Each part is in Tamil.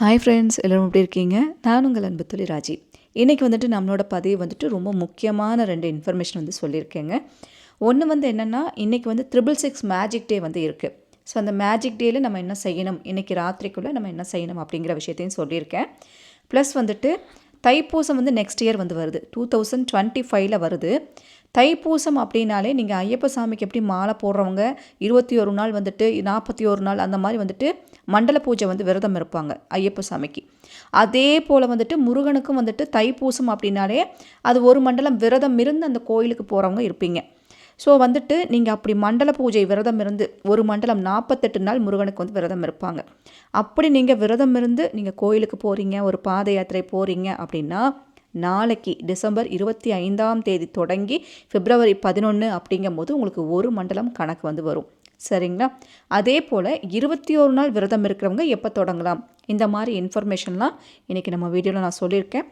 ஹாய் ஃப்ரெண்ட்ஸ் எல்லோரும் எப்படி இருக்கீங்க? நான் உங்கள் அன்பு தொழில் ராஜி. இன்றைக்கி வந்துட்டு நம்மளோட பதிவு வந்துட்டு ரொம்ப முக்கியமான ரெண்டு இன்ஃபர்மேஷன் வந்து சொல்லியிருக்கேங்க. ஒன்று வந்து என்னென்னா இன்றைக்கி வந்து த்ரிபிள் சிக்ஸ் மேஜிக் டே வந்து இருக்குது ஸோ அந்த மேஜிக் டேயில் நம்ம என்ன செய்யணும்? இன்றைக்கி ராத்திரிக்குள்ளே நம்ம என்ன செய்யணும் அப்படிங்கிற விஷயத்தையும் சொல்லியிருக்கேன். ப்ளஸ் வந்துட்டு தைப்பூசம் வந்து நெக்ஸ்ட் இயர் வந்து வருது. டூ தௌசண்ட் டுவெண்ட்டி ஃபைவ்ல வருது. தைப்பூசம் அப்படின்னாலே நீங்கள் ஐயப்ப சாமிக்கு எப்படி மாலை போடுறவங்க இருபத்தி ஒரு நாள் வந்துட்டு நாற்பத்தி ஒரு நாள் அந்த மாதிரி வந்துட்டு மண்டல பூஜை வந்து விரதம் இருப்பாங்க ஐயப்ப சாமிக்கு. அதே போல் வந்துட்டு முருகனுக்கும் வந்துட்டு தைப்பூசம் அப்படின்னாலே அது ஒரு மண்டலம் விரதம் இருந்து அந்த கோயிலுக்கு போகிறவங்க இருப்பீங்க. ஸோ வந்துட்டு நீங்கள் அப்படி மண்டல பூஜை விரதம் இருந்து ஒரு மண்டலம் நாற்பத்தெட்டு நாள் முருகனுக்கு வந்து விரதம் இருப்பாங்க. அப்படி நீங்கள் விரதம் இருந்து நீங்கள் கோயிலுக்கு போகிறீங்க ஒரு பாத யாத்திரை போகிறீங்க அப்படின்னா நாளைக்கு டிசம்பர் இருபத்தி ஐந்தாம் தேதி தொடங்கி பிப்ரவரி பதினொன்று அப்படிங்கும் போது உங்களுக்கு ஒரு மண்டலம் கணக்கு வந்து வரும். சரிங்களா? அதே போல் இருபத்தி ஒரு நாள் விரதம் இருக்கிறவங்க எப்போ தொடங்கலாம்? இந்த மாதிரி இன்ஃபர்மேஷன்லாம் இன்றைக்கி நம்ம வீடியோவில் நான் சொல்லியிருக்கேன்.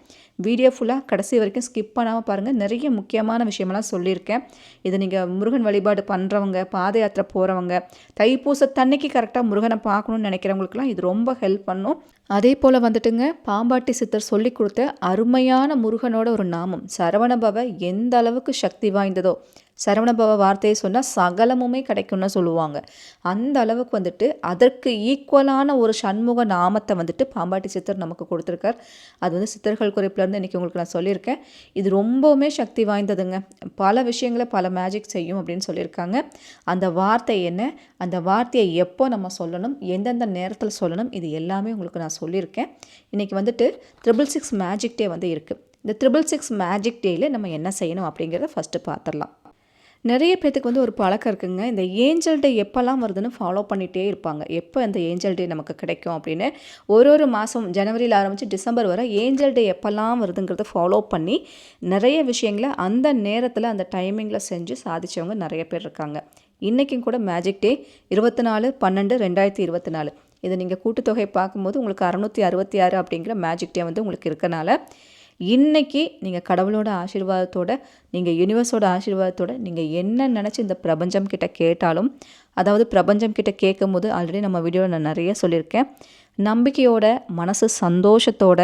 வீடியோ ஃபுல்லாக கடைசி வரைக்கும் ஸ்கிப் பண்ணாமல் பாருங்கள் நிறைய முக்கியமான விஷயமெல்லாம் சொல்லியிருக்கேன். இது நீங்கள் முருகன் வழிபாடு பண்ணுறவங்க பாத யாத்திரை போகிறவங்க தைப்பூசத்தன்னைக்கு கரெக்டாக முருகனை பார்க்கணுன்னு நினைக்கிறவங்களுக்குலாம் இது ரொம்ப ஹெல்ப் பண்ணும். அதே போல் வந்துட்டுங்க பாம்பாட்டி சித்தர் சொல்லி கொடுத்த அருமையான முருகனோட ஒரு நாமம் சரவணபவ எந்த அளவுக்கு சக்தி வாய்ந்ததோ சரவணபவ வார்த்தையை சொன்னால் சகலமுமே கிடைக்கும்னு சொல்லுவாங்க. அந்த அளவுக்கு வந்துட்டு அதற்கு ஈக்குவலான ஒரு சண்முக நாமத்தை வந்துட்டு பாம்பாட்டி சித்தர் நமக்கு கொடுத்துருக்கார். அது வந்து சித்தர்கள் குறிப்பிலேருந்து இன்றைக்கி உங்களுக்கு நான் சொல்லியிருக்கேன். இது ரொம்பவுமே சக்தி வாய்ந்ததுங்க. பல விஷயங்களை பல மேஜிக் செய்யும் அப்படின்னு சொல்லியிருக்காங்க. அந்த வார்த்தை என்ன? அந்த வார்த்தையை எப்போ நம்ம சொல்லணும்? எந்தெந்த நேரத்தில் சொல்லணும்? இது எல்லாமே உங்களுக்கு நான் சொல்லியிருக்கேன். இன்றைக்கி வந்துட்டு ட்ரிபிள் சிக்ஸ் மேஜிக் டே வந்து இருக்குது இந்த ட்ரிபிள் சிக்ஸ் மேஜிக் டேயில் நம்ம என்ன செய்யணும் அப்படிங்கிறத ஃபஸ்ட்டு பார்த்துடலாம். நிறைய பேத்துக்கு வந்து ஒரு பழக்கம் இருக்குங்க. இந்த ஏஞ்சல் டே எப்போல்லாம் வருதுன்னு ஃபாலோ பண்ணிகிட்டே இருப்பாங்க. எப்போ இந்த ஏஞ்சல் டே நமக்கு கிடைக்கும் அப்படின்னு ஒரு ஒரு மாதம் ஜனவரியில் ஆரம்பித்து டிசம்பர் வரை ஏஞ்சல் டே எப்போல்லாம் வருதுங்கிறத ஃபாலோ பண்ணி நிறைய விஷயங்களை அந்த நேரத்தில் அந்த டைமிங்கில் செஞ்சு சாதித்தவங்க நிறைய பேர் இருக்காங்க. இன்றைக்கும் கூட மேஜிக் டே இருபத்தி நாலு பன்னெண்டு ரெண்டாயிரத்தி இருபத்தி நாலு இதை நீங்கள் கூட்டுத்தொகை பார்க்கும்போது உங்களுக்கு அறநூற்றி அறுபத்தி ஆறு அப்படிங்கிற மேஜிக் டே வந்து உங்களுக்கு இருக்கனால இன்றைக்கி நீங்கள் கடவுளோட ஆசீர்வாதத்தோட நீங்கள் யூனிவர்ஸோட ஆசீர்வாதத்தோட நீங்கள் என்ன நினச்சி இந்த பிரபஞ்சம் கிட்ட கேட்டாலும் அதாவது பிரபஞ்சம் கிட்ட கேட்கும் போது ஆல்ரெடி நம்ம வீடியோவில் நான் நிறைய சொல்லியிருக்கேன். நம்பிக்கையோட மனசு சந்தோஷத்தோட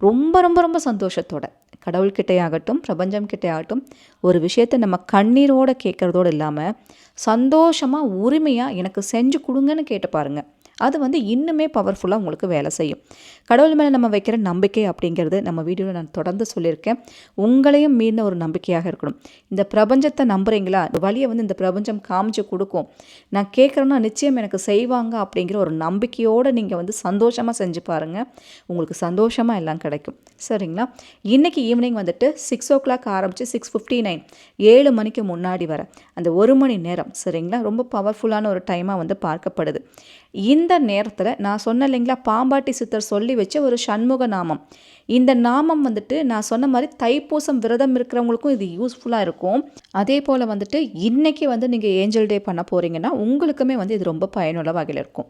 ரொம்ப ரொம்ப ரொம்ப சந்தோஷத்தோட கடவுள்கிட்டே ஆகட்டும் பிரபஞ்சம் கிட்டே ஆகட்டும் ஒரு விஷயத்தை நம்ம கண்ணீரோடு கேட்குறதோடு இல்லாமல் சந்தோஷமாக உரிமையாக எனக்கு செஞ்சு கொடுங்கன்னு கேட்டு பாருங்கள் அது வந்து இன்னுமே பவர்ஃபுல்லாக உங்களுக்கு வேலை செய்யும். கடவுள் மேலே நம்ம வைக்கிற நம்பிக்கை அப்படிங்கிறது நம்ம வீடியோவில் நான் தொடர்ந்து சொல்லியிருக்கேன். உங்களையும் மீறின ஒரு நம்பிக்கையாக இருக்கணும். இந்த பிரபஞ்சத்தை நம்புறீங்களா? வழியை வந்து இந்த பிரபஞ்சம் காமிச்சு கொடுக்கும். நான் கேட்குறேன்னா நிச்சயம் எனக்கு செய்வாங்க அப்படிங்கிற ஒரு நம்பிக்கையோடு நீங்கள் வந்து சந்தோஷமாக செஞ்சு பாருங்கள் உங்களுக்கு சந்தோஷமாக எல்லாம் கிடைக்கும். சரிங்களா? இன்றைக்கி ஈவினிங் வந்துட்டு சிக்ஸ் ஓ கிளாக் ஆரம்பித்து சிக்ஸ் ஃபிஃப்டி நைன் ஏழு மணிக்கு முன்னாடி வர. அந்த ஒரு மணி நேரம் சரிங்களா? ரொம்ப பவர்ஃபுல்லான ஒரு டைமாக வந்து பார்க்கப்படுது. இந்த நேரத்தில் நான் சொன்ன இல்லைங்களா? பாம்பாட்டி சித்தர் சொல்லி வச்ச ஒரு சண்முக நாமம் இந்த நாமம் வந்துட்டு நான் சொன்ன மாதிரி தைப்பூசம் விரதம் இருக்கிறவங்களுக்கும் இது யூஸ்ஃபுல்லாக இருக்கும். அதே போல் வந்துட்டு இன்றைக்கி வந்து நீங்கள் ஏஞ்சல் டே பண்ண போகிறீங்கன்னா உங்களுக்குமே வந்து இது ரொம்ப பயனுள்ள வகையில் இருக்கும்.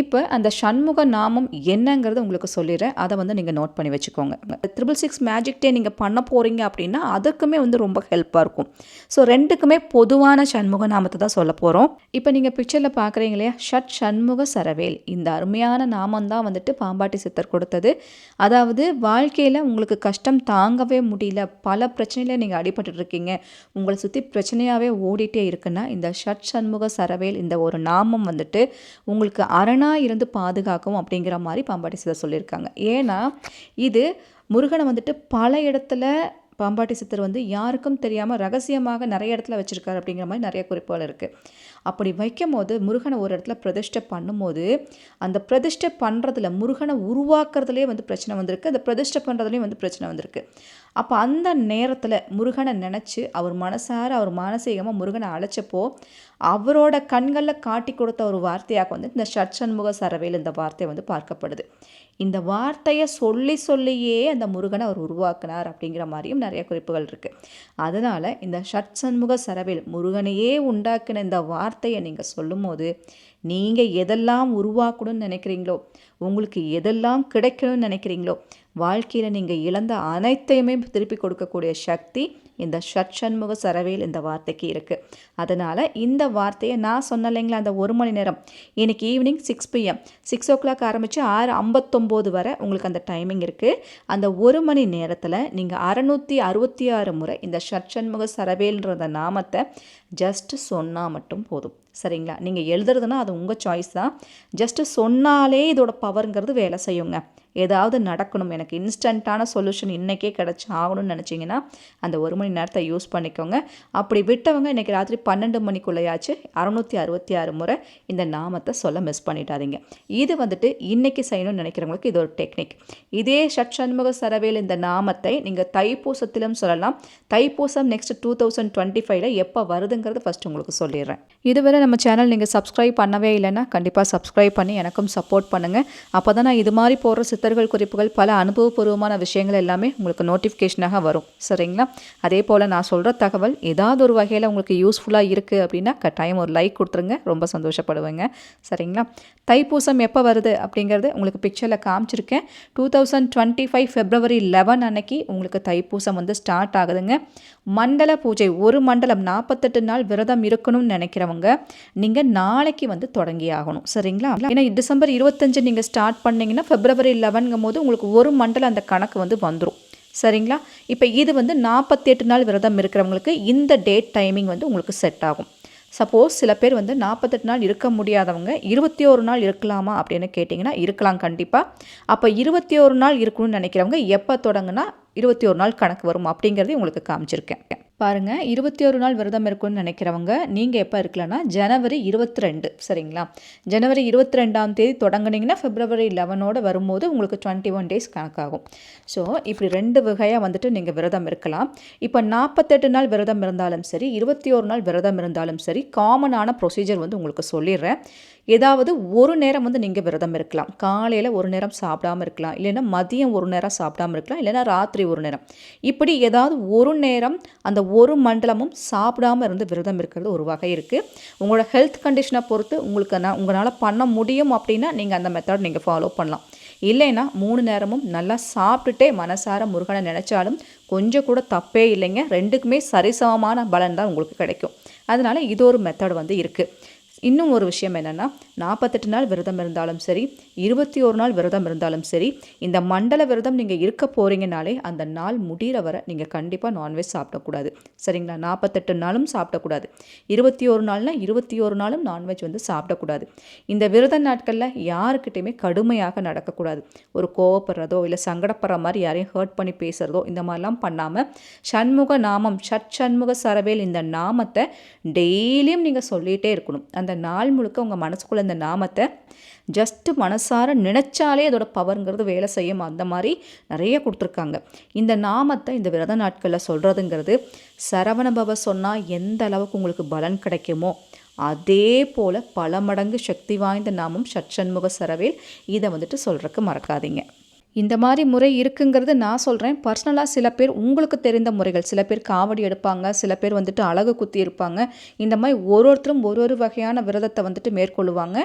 இப்போ அந்த சண்முக நாமம் என்னங்கிறத உங்களுக்கு சொல்லிடுறேன். அதை வந்து நீங்கள் நோட் பண்ணி வச்சுக்கோங்க. த்ரிபிள் சிக்ஸ் மேஜிக் டே நீங்கள் பண்ண போகிறீங்க அப்படின்னா அதுக்குமே வந்து ரொம்ப ஹெல்ப்பாக இருக்கும். ஸோ ரெண்டுக்குமே பொதுவான சண்முக நாமத்தை தான் சொல்ல போகிறோம் இப்போ நீங்கள் பிக்சரில் பார்க்குறீங்க இல்லையா? ஷட் சண்முக சரவேல். இந்த அருமையான நாமம் தான் வந்துட்டு பாம்பாட்டி சித்தர் கொடுத்தது. அதாவது வா வாழ்க்கையில் உங்களுக்கு கஷ்டம் தாங்கவே முடியல. பல பிரச்சனையில் நீங்கள் அடிபட்டுருக்கீங்க உங்களை சுற்றி பிரச்சனையாகவே ஓடிட்டே இருக்குன்னா இந்த ஷட் சண்முக சரவேல் இந்த ஒரு நாமம் வந்துட்டு உங்களுக்கு அரணாக இருந்து பாதுகாக்கும் அப்படிங்கிற மாதிரி பாம்பாட்டி சிதை சொல்லியிருக்காங்க. ஏன்னா இது முருகனை வந்துட்டு பல இடத்துல பாம்பாட்டி சித்தர் வந்து யாருக்கும் தெரியாமல் ரகசியமாக நிறைய இடத்துல வச்சுருக்காரு அப்படிங்கிற மாதிரி நிறைய குறிப்புகள் இருக்குது அப்படி வைக்கும் போது முருகனை ஒரு இடத்துல பிரதிஷ்டை பண்ணும்போது அந்த பிரதிஷ்டை பண்ணுறதுல முருகனை உருவாக்குறதுலேயே வந்து பிரச்சனை வந்திருக்கு அந்த பிரதிஷ்டை பண்ணுறதுலேயும் வந்து பிரச்சனை வந்திருக்கு. அப்போ அந்த நேரத்தில் முருகனை நினச்சி அவர் மனசார அவர் மானசீகமாக முருகனை அழைச்சப்போ அவரோட கண்களில் காட்டி கொடுத்த ஒரு வார்த்தையாக வந்து இந்த ஷட்சண்முக சரவையில் இந்த வார்த்தை வந்து பார்க்கப்படுது. இந்த வார்த்தையை சொல்லி சொல்லியே அந்த முருகனை அவர் உருவாக்குனார் அப்படிங்கிற மாதிரியும் நிறைய குறிப்புகள் இருக்குது அதனால் இந்த ஷட்சண்முக சரவில் முருகனையே உண்டாக்கின இந்த வார்த்தையை நீங்கள் சொல்லும்போது நீங்கள் எதெல்லாம் உருவாக்கணும்னு நினைக்கிறீங்களோ உங்களுக்கு எதெல்லாம் கிடைக்கணும்னு நினைக்கிறீங்களோ வாழ்க்கையில் நீங்கள் இழந்த அனைத்தையுமே திருப்பி கொடுக்கக்கூடிய சக்தி இந்த ஷட்சண்முக சரவேல் இந்த வார்த்தைக்கு இருக்குது அதனால் இந்த வார்த்தையை நான் சொன்ன இல்லைங்களா அந்த ஒரு மணி நேரம். இன்றைக்கி evening six PM six o'clock ஆரம்பித்து ஆறு ஐம்பத்தொம்போது வரை உங்களுக்கு அந்த டைமிங் இருக்குது அந்த ஒரு மணி நேரத்தில் நீங்கள் அறநூற்றி அறுபத்தி ஆறு முறை இந்த ஷட்சண்முக சரவேல்ன்ற நாமத்தை ஜஸ்ட் சொன்னால் மட்டும் போதும். சரிங்களா? நீங்கள் எழுதுறதுனா அது உங்கள் சாய்ஸ் தான். ஜஸ்ட்டு சொன்னாலே இதோட பவருங்கிறது வேலை செய்யுங்க. ஏதாவது நடக்கணும். எனக்கு இன்ஸ்டண்ட்டான சொல்யூஷன் இன்றைக்கே கிடச்சி ஆகணும்னு நினச்சிங்கன்னா அந்த ஒரு மணி நேரத்தை யூஸ் பண்ணிக்கோங்க. அப்படி விட்டவங்க இன்றைக்கி ராத்திரி பன்னெண்டு மணிக்குள்ளேயாச்சு அறநூற்றி அறுபத்தி ஆறு முறை இந்த நாமத்தை சொல்ல மிஸ் பண்ணிட்டாதீங்க இது வந்துட்டு இன்றைக்கி செய்யணும்னு நினைக்கிறவங்களுக்கு இது ஒரு டெக்னிக் இதே ஷட்சண்முக சரவேல் இந்த நாமத்தை நீங்கள் தைப்பூசத்திலும் சொல்லலாம். Thaipusam next two thousand twenty ஃபைவ்ல எப்போ வருதுங்கிறது ஃபஸ்ட் உங்களுக்கு சொல்லிடுறேன். இதுவரை நம்ம சேனல் நீங்கள் சப்ஸ்கிரைப் பண்ணவே இல்லைன்னா கண்டிப்பாக சப்ஸ்கிரைப் பண்ணி எனக்கும் சப்போர்ட் பண்ணுங்கள் அப்போ தான் நான் இது மாதிரி போடுற சித்தர்கள் குறிப்புகள் பல அனுபவபூர்வமான விஷயங்கள் எல்லாமே உங்களுக்கு நோட்டிஃபிகேஷனாக வரும். சரிங்களா? அதே போல் நான் சொல்கிற தகவல் ஏதாவது ஒரு வகையில் உங்களுக்கு யூஸ்ஃபுல்லாக இருக்குது அப்படின்னா கட்டாயம் ஒரு லைக் கொடுத்துருங்க. ரொம்ப சந்தோஷப்படுவேங்க. சரிங்களா? தைப்பூசம் எப்போ வருது அப்படிங்கிறது உங்களுக்கு பிக்சரில் காமிச்சிருக்கேன். Two thousand twenty five February eleven அன்னைக்கு உங்களுக்கு தைப்பூசம் வந்து ஸ்டார்ட் ஆகுதுங்க. மண்டல பூஜை ஒரு மண்டலம் நாற்பத்தெட்டு நாள் விரதம் இருக்கணும்னு நினைக்கிறவங்க நீங்கள் நாளைக்கு வந்து தொடங்கி ஆகணும். சரிங்களா? ஏன்னா டிசம்பர் இருபத்தஞ்சு நீங்கள் ஸ்டார்ட் பண்ணிங்கன்னா ஃபெப்ரவரி லெவனுங்கும் போது உங்களுக்கு ஒரு மண்டலம் அந்த கணக்கு வந்து வந்துடும் சரிங்களா? இப்போ இது வந்து நாற்பத்தெட்டு நாள் விரதம் இருக்கிறவங்களுக்கு இந்த டேட் டைமிங் வந்து உங்களுக்கு செட் ஆகும். சப்போஸ் சில பேர் வந்து நாற்பத்தெட்டு நாள் இருக்க முடியாதவங்க இருபத்தி ஒரு நாள் இருக்கலாமா அப்படின்னு கேட்டிங்கன்னா இருக்கலாம் கண்டிப்பாக அப்போ இருபத்தி ஒரு நாள் இருக்கணும்னு நினைக்கிறவங்க எப்போ தொடங்குனா இருபத்தி ஒரு நாள் கணக்கு வரும் அப்படிங்கிறதையும் உங்களுக்கு காமிச்சிருக்கேன். பாருங்கள் இருபத்தி ஒரு நாள் விரதம் இருக்குன்னு நினைக்கிறவங்க நீங்கள் எப்போ இருக்கலன்னா ஜனவரி இருபத்தி ரெண்டு சரிங்களா? ஜனவரி இருபத்தி ரெண்டாம் தேதி தொடங்குனீங்கன்னா பிப்ரவரி லெவனோட வரும்போது உங்களுக்கு டுவெண்ட்டி ஒன் டேஸ் கணக்காகும். ஸோ இப்படி ரெண்டு வகையாக வந்துட்டு நீங்கள் விரதம் இருக்கலாம். இப்போ நாற்பத்தெட்டு நாள் விரதம் இருந்தாலும் சரி இருபத்தி ஒரு நாள் விரதம் இருந்தாலும் சரி காமனான ப்ரொசீஜர் வந்து உங்களுக்கு சொல்லிடுறேன். ஏதாவது ஒரு நேரம் வந்து நீங்கள் விரதம் இருக்கலாம். காலையில் ஒரு நேரம் சாப்பிடாமல் இருக்கலாம். இல்லைன்னா மதியம் ஒரு நேரம் சாப்பிடாமல் இருக்கலாம். இல்லைன்னா ராத்திரி ஒரு நேரம். இப்படி ஏதாவது ஒரு நேரம் அந்த ஒரு மண்டலமும் சாப்பிடாமல் இருந்து விரதம் இருக்கிறது ஒரு வகை இருக்குது உங்களோட ஹெல்த் கண்டிஷனை பொறுத்து உங்களுக்கு நான் உங்களால் பண்ண முடியும் அப்படின்னா நீங்கள் அந்த மெத்தட் நீங்கள் ஃபாலோ பண்ணலாம். இல்லைன்னா மூணு நேரமும் நல்லா சாப்பிட்டுட்டே மனசார முருகனை நினச்சாலும் கொஞ்சம் கூட தப்பே இல்லைங்க. ரெண்டுக்குமே சரிசமமான பலன் தான் உங்களுக்கு கிடைக்கும். அதனால் இது ஒரு மெத்தட் வந்து இருக்குது இன்னும் ஒரு விஷயம் என்னென்னா நாற்பத்தெட்டு நாள் விரதம் இருந்தாலும் சரி இருபத்தி ஒரு நாள் விரதம் இருந்தாலும் சரி இந்த மண்டல விரதம் நீங்கள் இருக்க போகிறீங்கனாலே அந்த நாள் முடிகிற வரை நீங்கள் கண்டிப்பாக நான்வெஜ் சாப்பிடக்கூடாது. சரிங்களா? நாற்பத்தெட்டு நாளும் சாப்பிடக்கூடாது. இருபத்தி ஒரு நாள்னால் இருபத்தி ஒரு நாளும் நான்வெஜ் வந்து சாப்பிடக்கூடாது. இந்த விரத நாட்களில் யாருக்கிட்டையுமே கடுமையாக நடக்கக்கூடாது. ஒரு கோவப்படுறதோ இல்லை சங்கடப்படுற மாதிரி யாரையும் ஹர்ட் பண்ணி பேசுகிறதோ இந்த மாதிரிலாம் பண்ணாமல் சண்முக நாமம் சட் சண்முக சரவேல் இந்த நாமத்தை டெய்லியும் நீங்கள் சொல்லிகிட்டே இருக்கணும். அந்த நாள் முழுக்க உங்கள் மனசுக்குள்ளே இந்த நாமத்தை ஜஸ்ட்டு மனசார நினச்சாலே அதோட பவருங்கிறது வேலை செய்யும். அந்த மாதிரி நிறைய கொடுத்துருக்காங்க. இந்த நாமத்தை இந்த விரத நாட்களில் சொல்கிறதுங்கிறது சரவணபவ சொன்னால் எந்த அளவுக்கு உங்களுக்கு பலன் கிடைக்குமோ அதே போல் பல மடங்கு சக்தி வாய்ந்த நாமம் சச்சன்முக சரவேல் இதை வந்துட்டு சொல்கிறக்கு மறக்காதீங்க. இந்த மாதிரி முறை இருக்குங்கிறது நான் சொல்கிறேன் பர்சனலாக சில பேர் உங்களுக்கு தெரிந்த முறைகள். சில பேர் காவடி எடுப்பாங்க. சில பேர் வந்துட்டு அழகு குத்தி இருப்பாங்க. இந்த மாதிரி ஒரு ஒருத்தரும் ஒரு ஒரு வகையான விரதத்தை வந்துட்டு மேற்கொள்ளுவாங்க.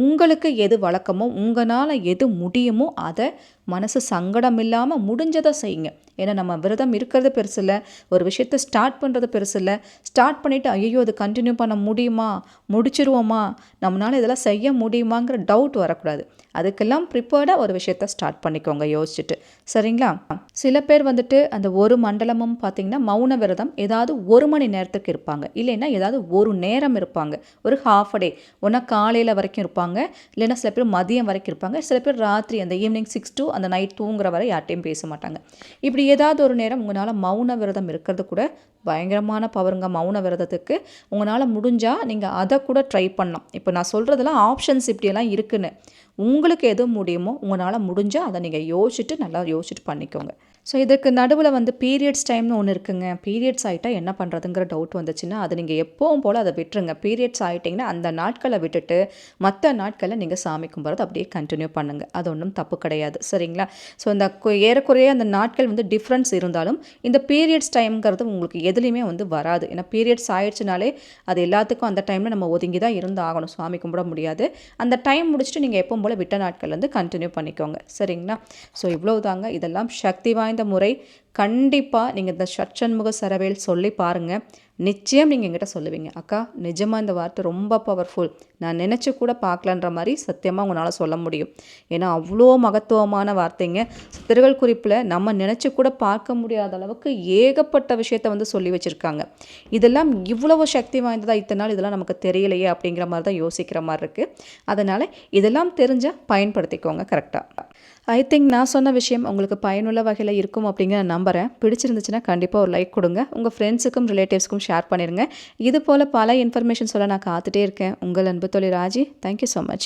உங்களுக்கு எது வழக்கமோ உங்களால் எது முடியுமோ அதை மனசு சங்கடம் இல்லாமல் முடிஞ்சதை செய்யுங்க. ஏன்னா நம்ம விரதம் இருக்கிறது பெருசு இல்லை. ஒரு விஷயத்தை ஸ்டார்ட் பண்ணுறது பெருசு இல்லை. ஸ்டார்ட் பண்ணிவிட்டு ஐயோ அது கண்டினியூ பண்ண முடியுமா? முடிச்சிருவோமா? நம்மளால் இதெல்லாம் செய்ய முடியுமாங்கிற டவுட் வரக்கூடாது. அதுக்கெல்லாம் ப்ரிப்பேர்டாக ஒரு விஷயத்த ஸ்டார்ட் பண்ணிக்கோங்க யோசிச்சுட்டு. சரிங்களா? சில பேர் வந்துட்டு அந்த ஒரு மண்டலமும் பார்த்தீங்கன்னா மௌன விரதம் ஏதாவது ஒரு மணி நேரத்துக்கு இருப்பாங்க. இல்லைன்னா ஏதாவது ஒரு நேரம் இருப்பாங்க. ஒரு ஹாஃப் அ டே ஒன்றா காலையில் வரைக்கும் இருப்பாங்க. இல்லைன்னா சில பேர் மதியம் வரைக்கும் இருப்பாங்க. சில பேர் ராத்திரி அந்த ஈவினிங் சிக்ஸ் டூ அந்த நைட் தூங்குற வரை யார்ட்டையும் பேச மாட்டாங்க. இப்படி ஏதாவது ஒரு நேரம் உங்களால் மௌன விரதம் இருக்கிறது கூட பயங்கரமான பவருங்க மௌன விரதத்துக்கு. உங்களால் முடிஞ்சால் நீங்கள் அதை கூட ட்ரை பண்ணலாம். இப்போ நான் சொல்கிறதெல்லாம் ஆப்ஷன்ஸ் இப்படியெல்லாம் இருக்குன்னு. உங்களுக்கு எது முடியுமோ உங்களால் முடிஞ்சால் அதை நீங்கள் யோசிச்சுட்டு நல்லா யோசிச்சுட்டு பண்ணிக்கோங்க. ஸோ இதுக்கு நடுவில் வந்து பீரியட்ஸ் டைம்னு ஒன்று இருக்குங்க. பீரியட்ஸ் ஆகிட்டா என்ன பண்ணுறதுங்கிற டவுட் வந்துச்சுன்னா அது நீங்கள் எப்போவும் போல் அதை விட்டுருங்க. பீரியட்ஸ் ஆகிட்டிங்கன்னா அந்த நாட்களை விட்டுட்டு மற்ற நாட்களில் நீங்கள் சாமி கும்பிட்றது அப்படியே கண்டினியூ பண்ணுங்கள் அது ஒன்றும் தப்பு கிடையாது. சரிங்களா? ஸோ இந்த ஏறக்குறைய அந்த நாட்கள் வந்து டிஃப்ரென்ஸ் இருந்தாலும் இந்த பீரியட்ஸ் டைம்ங்கிறது உங்களுக்கு எதுலேயுமே வந்து வராது. ஏன்னா பீரியட்ஸ் ஆயிடுச்சுனாலே அது எல்லாத்துக்கும் அந்த டைமில் நம்ம ஒதுங்கி தான் இருந்து ஆகணும் சாமி கும்பிட முடியாது. அந்த டைம் முடிச்சுட்டு நீங்கள் எப்பவும் போல் விட்ட நாட்கள் வந்து கண்டினியூ பண்ணிக்கோங்க. சரிங்களா? ஸோ இவ்வளோ தாங்க இதெல்லாம் சக்தி வாய்ந்த வாய்ந்த முறை கண்டிப்பாக நீங்கள் இந்த சட்சண்முக சரவேல் சொல்லி பாருங்கள் நிச்சயம் நீங்கள் எங்கிட்ட சொல்லுவீங்க அக்கா நிஜமாக இந்த வார்த்தை ரொம்ப பவர்ஃபுல் நான் நினச்சி கூட பார்க்கலன்ற மாதிரி சத்தியமாக உங்களால் சொல்ல முடியும். ஏன்னா அவ்வளோ மகத்துவமான வார்த்தைங்க. சித்தர்கள் குறிப்பில் நம்ம நினச்சி கூட பார்க்க முடியாத அளவுக்கு ஏகப்பட்ட விஷயத்தை வந்து சொல்லி வச்சுருக்காங்க. இதெல்லாம் இவ்வளவு சக்தி வாய்ந்ததாக இத்தனை நாள் இதெல்லாம் நமக்கு தெரியலையே அப்படிங்கிற மாதிரி தான் யோசிக்கிற மாதிரி இருக்குது அதனால் இதெல்லாம் தெரிஞ்சால் பயன்படுத்திக்கோங்க கரெக்டாக ஐ திங்க் நான் சொன்ன விஷயம் உங்களுக்கு பயனுள்ள வகையில் இருக்கும் அப்படிங்கிற நான் நம்புகிறேன் பிடிச்சிருந்துச்சுன்னா கண்டிப்பாக ஒரு லைக் கொடுங்க. உங்கள் ஃப்ரெண்ட்ஸுக்கும் ரிலேட்டிவ்ஸ்க்கும் ஷேர் பண்ணிடுங்க இது போல் பல இன்ஃபர்மேஷன் சொல்ல நான் காத்துட்டே இருக்கேன். உங்கள் அன்பு தொழில் ராஜி தேங்க்யூ ஸோ மச்